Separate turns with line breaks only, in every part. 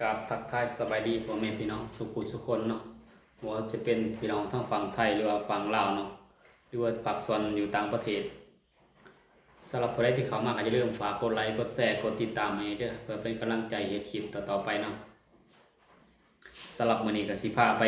กับทักทายสบายดีพ่อแม่พี่น้องสุขุสุคนเนาะว่าจะเป็นพี่น้องทั้งฝั่งไทยหรือว่าฝั่งลาวเนาะหรือว่าภาคส่วนอยู่ต่างประเทศสำหรับผู้ใดที่เข้ามาก็จะเริ่มฝากกดไลค์กดแชร์กดติดตามให้เด้อเพื่อเป็นกำลังใจเฮ็ดคลิปต่อๆไปเนาะสำหรับมื้อนี้ก็สิพาไป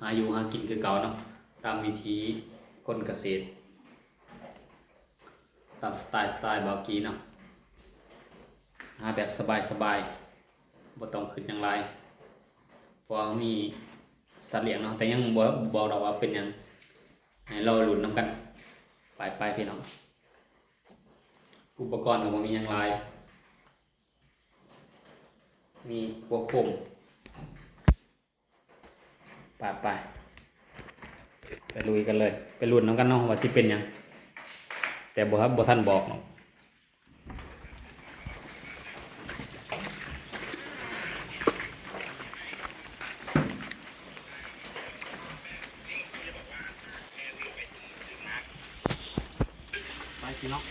หาอยู่หากินคือเก่าเนาะตามวิธีคนเกษตร ตามสไตล์สไตล์บากีเนาะหาแบบสบายๆ บ่ต้องขึ้นอย่างไรเพราะมีสัตว์เลี้ยงเนาะแต่ยังบ่บอกเราว่าเป็นยังให้เราหลุนน้ำกัน ไปไปพี่น้องอุปกรณ์ก็บ่มีหยังหลายมีหัวโคมไปไปไปลุยกันเลย ไปลุ้นน้ำกันเนาะว่าสิเป็นยัง แต่บ่ครับบ่ท่านบอกเนาะ พี่น้อง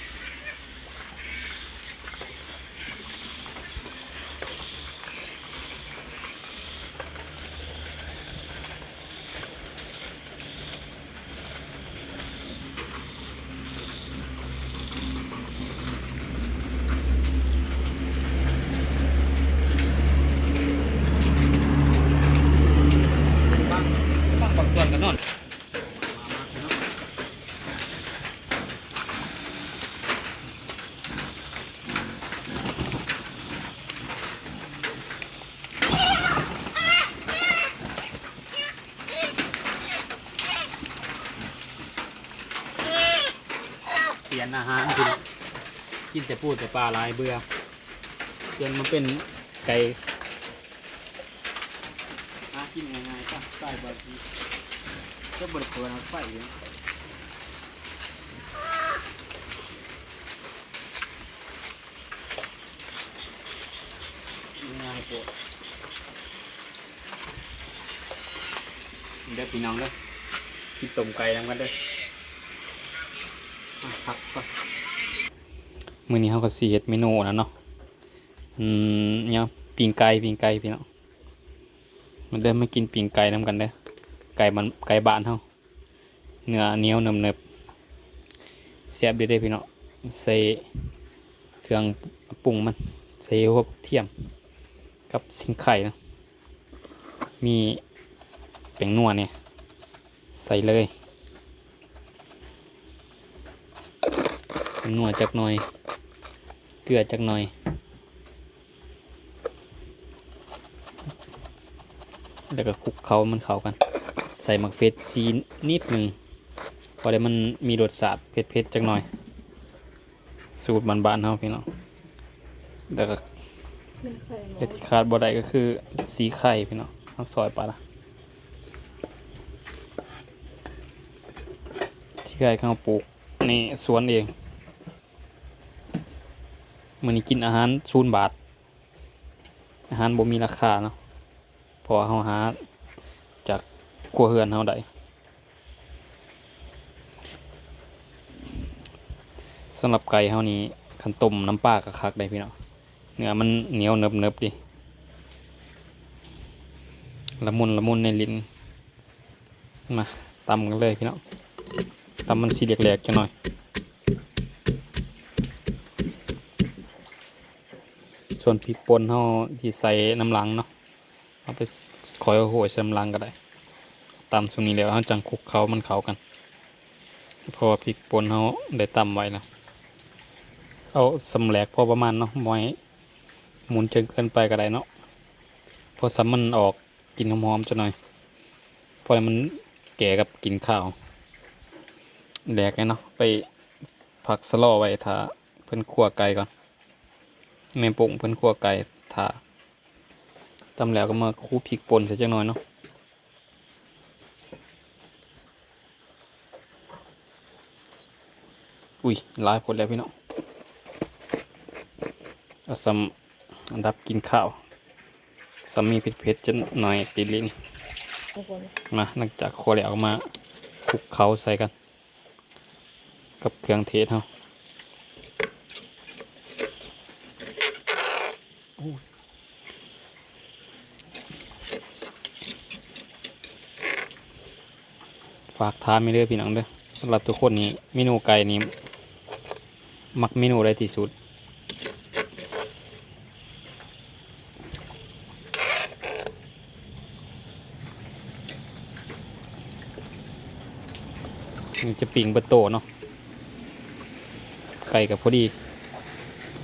ฟังฟังบางส่วนกันนอนมามาพี่น้อง เปลี่ ยนอาหารกินกินแต่พูดแต่ปลาหลายเบื่อเปลี่ยนเป็นไก่หากินง่ายๆก็ใส่บะทีก็บริโภคน้ำไฟอยู่ง่ายปวดเดี๋ยวพี่น้องเด้อกินต้มไก่นำกันเด้อ ผักก่อนมื้อนี้เฮาก็สิเฮ็ดเมนูนะเนาะอืมเนี่ยปิ้งไก่ปิ้งไก่พี่เน้องมันเริ่มมากินปิ้งไก่นำกันเด้อไก่มันไก่บ้านเฮาเนื้อเหนียวเนิบๆแซ่บเด้อเด้พี่เน้องใส่เครื่องปรุงมันใส่หัวเทียม กับสิงไข่นะมีแป้งนัวเนี่ย ใส่เลย นัวจักหน่อย เกลือจักหน่อย แล้วก็คลุกเขามันเข้ากัน ใส่หมักเฟสซีนิดหนึ่งพอได้มันมีรสชาติเผ็ดๆจักหน่อย สูตรบ้านๆเฮาพี่น้องแล้วก็
เป็นไข่หมู
เผ็ดขาดบ่ได้ก็คือสีไข่พี่น้องเอาซอยปลาละที่ไข่ข้าวปลูกในสวนเอง มื้อนี้กินอาหารศูนย์บาท อาหารบ่มีราคาเนาะพอเฮาหาจากครัวเฮือนเฮาได้สำหรับไก่เฮานี่คันต้มน้ำปลาก็คักได้พี่เน้องเนื้อมันเหนียวเนิบๆดิละมุนละมุนในลิ้นมาตำกันเลยพี่เน้องตำมันสีแหลกๆจังหน่อย ส่วนพริกป่นเขาที่ใส่น้ำลังเนาะเอาไปคอยเอาโหยใส่น้ำลังก็ได้ตำส่วนนี้แล้วเขาจังคุกเขามันเข้ากันเพราะว่าพริกป่นเขาได้ตำไว้แล้วเอาสำแหลกพอประมาณเนาะมอยหมุนเชิงเกินไปก็ได้เนาะพอซ้ำมันออกกลินหอมๆจะหน่อยพอมันแก่กับกินข้าวแหลกไงเนาะไปผักสลอไว้ถ้าเพิ่นคั่วไก่ก่อน แม่ปงเพิ่นคั่วไก่ถาตำแล้วก็มาคลุกพริกป่นใส่จังหน่อยเนาะอุ้ยลายผลแล้วพี่น้องเอาสำอันดับกินข้าวสามีเผ็ดๆจะหน่อยติดลิ้นมาหลังจากคั่วแล้วก็มาคลุกเขาใส่กัน กับเครื่องเทศเฮาากท้าไม่เด้อกพี่น้องเด้อสำหรับทุกคนนี้เมนูไก่นี้มักเมนูอะไรที่สุด นี่จะปิ่งเบะโตเนาะไก่กับพอดี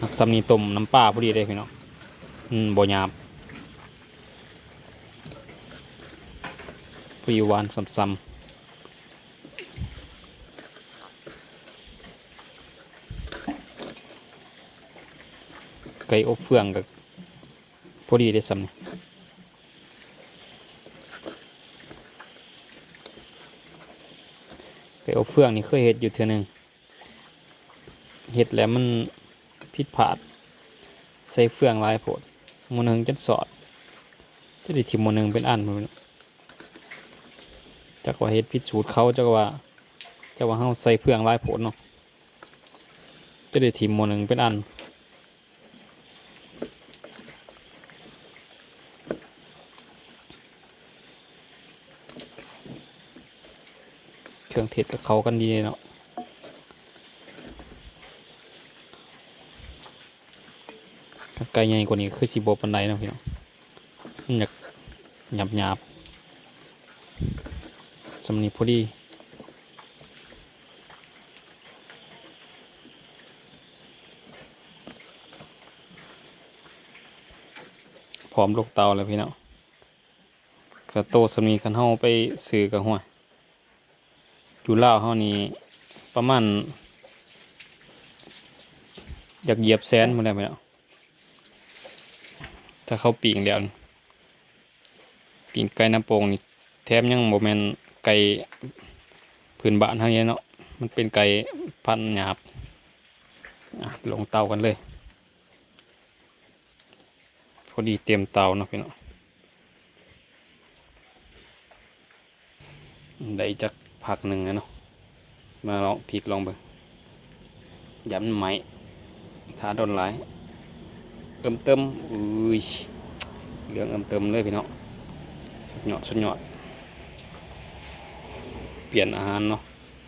มักซัมนีต้มน้ำปลาพอดีเลยพี่น้องอืมบ่หยาบพอดีหวานซ้ำๆ ไก่อบเฟืองกับพอดีได้ซ้ำนี่ไก่อบเฟืองนี่เคยเห็ดอยู่เทื่อหนึงเห็ดแล้วมันผิดพลาดใส่เฟืองลายโพดมันหนึ่งจันสอดจะได้ทิมมันหนึ่งเป็นอันมันจักว่าเห็ดผิดสูตรเขาจักว่าจักว่าเฮาใส่เฟืองลายโพดเนาะจะได้ทิมมันหนึ่งเป็นอัน รื่องเทศกับเขากันดีเนาะไก่ใหญ่กว่านี้คือสีโบปันไดนะพี่น้องมันอยากหยาบหยาบสำนีพอดีพร้อมลูกเตาแล้วพี่น้องกระโตสำนีคันเฮาไปซื้อกับหัว อยู่ลาวเฮานี่ประมาณ อยากเหยียบแสนมาได้ไหมเนาะถ้าเขาปีงแล้วปีงไก่น้ำโป่งนี่แถมยังโมเมนไก่พื้นบ้านเท่านี้เนาะมันเป็นไก่พันหยาบลงเตากันเลย พอดีเตรียมเตาเนาะพี่เนาะได้จัก ผักหนึ่งนะเนาะมาลองพิกลองเบงย้ำไหมทาโดนหลายเติมเติมอุ้ยเหลืองเติมเติมเลยพี่น้องสุดยอดสุดยอดเปลี่ยนอาหารเนาะ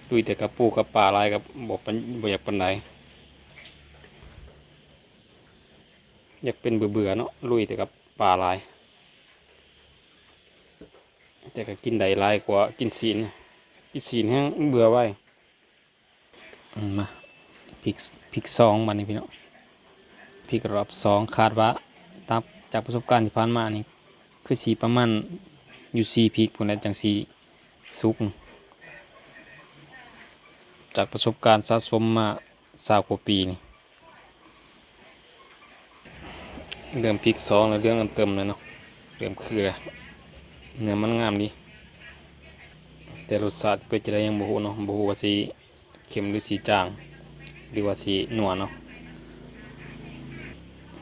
ดุยแต่กับปูกับปลาลายกับบอกปันบอยากปันใดอยากเป็นเบื่อเบื่อเนาะลุยแต่กับปลาลาย แต่ก็กินได้ลายกว่ากินศีล อีสีนแห้งเบื่อไว้มาพริกพริกสองมันนี่พี่น้องพริกรอบสองคาดว่าตามจากประสบการณ์ที่ผ่านมานี่คือสีประมาณอยู่สีพริกพวกนั้นจังสีสุก จากประสบการณ์สะสมมาสาวกว่าปีนี่เริ่มพริกสองแล้วเรื่องเติมเลยเนาะเริ่มคือไรเนื้อมันงามดี แต่รสชาติเป็นจะได้ยังบ่ฮู้เนาะบ่ฮู้ว่าสิเค็มหรือสีจาง หรือว่าสีนัวเนาะ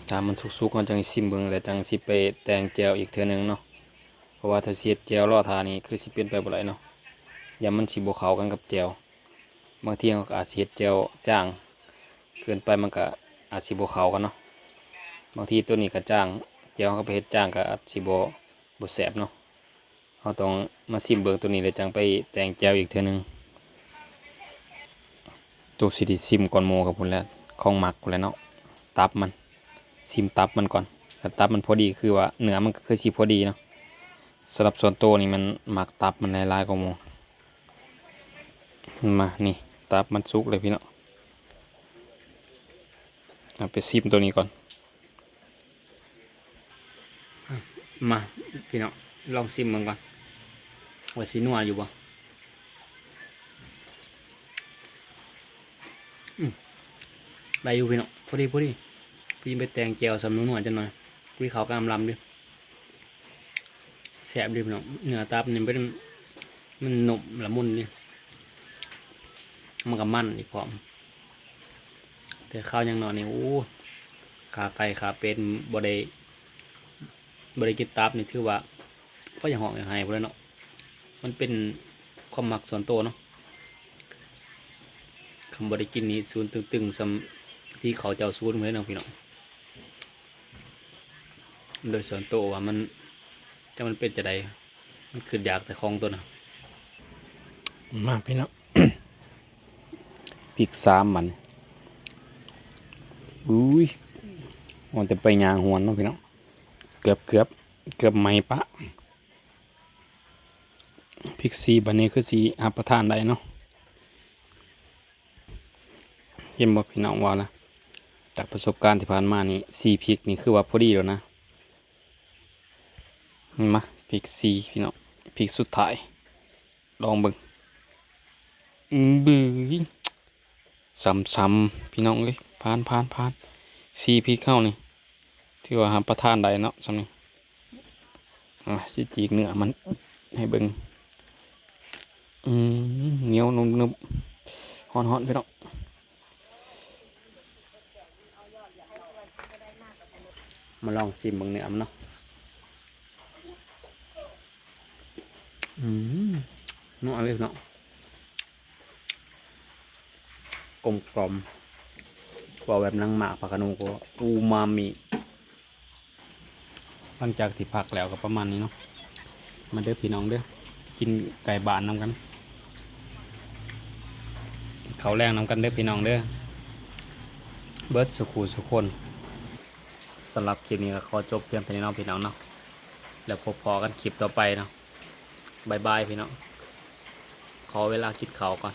ถ้ามันสุกๆมันจังสิซิมเบิ่งแล้วจังสิไปแต่งแจวอีกเทื่อหนึงเนาะเพราะว่าถ้าเสียดแจวรอทานี่คือสิเป็นไปบ่ได้เนาะอย่ามันสิบ่เข้ากันกับแจวบางทีก็อาจสิเฮ็ดแจวจางเกินไปมันก็อาจสิบ่เข้ากันเนาะบางทีตัวนี้ก็จางแจวก็ไปเฮ็ดจางก็อาจสิบ่บ่แซ่บเนาะ เราต้องมาซิมเบิงตัวนี้เลยจังไปแต่งแจวอีกเท่อหนึงตัวสิดิซิมก่อนโมกับพุ่นแล้วของหมักพุ่นแล้วเนาะตับมันซิมตับมันก่อนถ้าตับมันพอดีคือว่าเนื้อมันก็คือสิพอดีเนาะสำหรับส่วนตัวนี่มันหมักตับมันหลายๆกว่าโมมานี่ตับมันสุกเลยพี่เนาะเอาไปซิมตัวนี้ก่อน มาพี่เนาะลองซิมมันก่อน ว่าสีนัวอยู่บ่ได้อยู่พี่เนาะพอดีพอดีพี่ไปแตงแจวสำนัวๆจังหน่อยพี่เขากำลำดิแสบดิพี่เนาะเนื้อตับนี่เป็นมันหนุ่มละมุนดิมันก็มันอีกพร้อม แต่ข้าวยังนอยนี่โอ้ขาไก่ขาเป็ดบ่ได้บริกิตตับนี่ถือว่าก็ย่างห่อกอย่างไห้พวกนั้นเนาะ มันเป็นความหมักส่วนตัวเนาะคำบริกินนี้ศูนย์ตึงๆสำที่เขาเจ้าศูนย์เลยเนาะพี่น้องโดยส่วนตัวว่ามันจะมันเป็นจะใดมันคืออยากแต่ของตัวนะมาพี่น้องพริกสามมันอุ้ยมันจะไปยางหวนเนาะพี่น้องเกือบเกือบเกือบไหมปะ พริกสีบันนี้คือสีอับประทานได้เนาะเห็นบ่พี่น้องว่าละจากประสบการณ์ที่ผ่านมานี่สีพริกนี่คือว่าพอดีแล้วนะมาพริกสีพี่น้องพริกสุดท้าย ลองเบิ่งบื้อซ้ำๆพี่น้องเลยผ่านผ่านผ่านสีพริกเข้านี่ที่ว่าหาประทานได้เนาะสำนี้อะสิจีกเนื้อมันให้เบิ่ง อืมเหนียวนุ่มนุ่มฮอนฮอนๆพี่น้องมาลองซิมบิ่งเนื้อมันเนาะอืมนัวเลยพี่น้องกลมกลอมกว่าแบบนังหมากปากกานูก็อูมามิหลังจากที่พักแล้วก็ประมาณนี้เนาะมาเด้อพี่น้องเด้อกินไก่บานน้ำกัน เขาแรงนำกันเด้อพี่น้องเด้อเบิร์ดสุขูสุขคนสำหรับคลิปนี้ก็ขอจบเพียงเท่านี้น้องพี่น้องเนาะแล้วพบพอกันคลิปต่อไปเนาะบายบายพี่น้องขอเวลาคิดเขาก่อน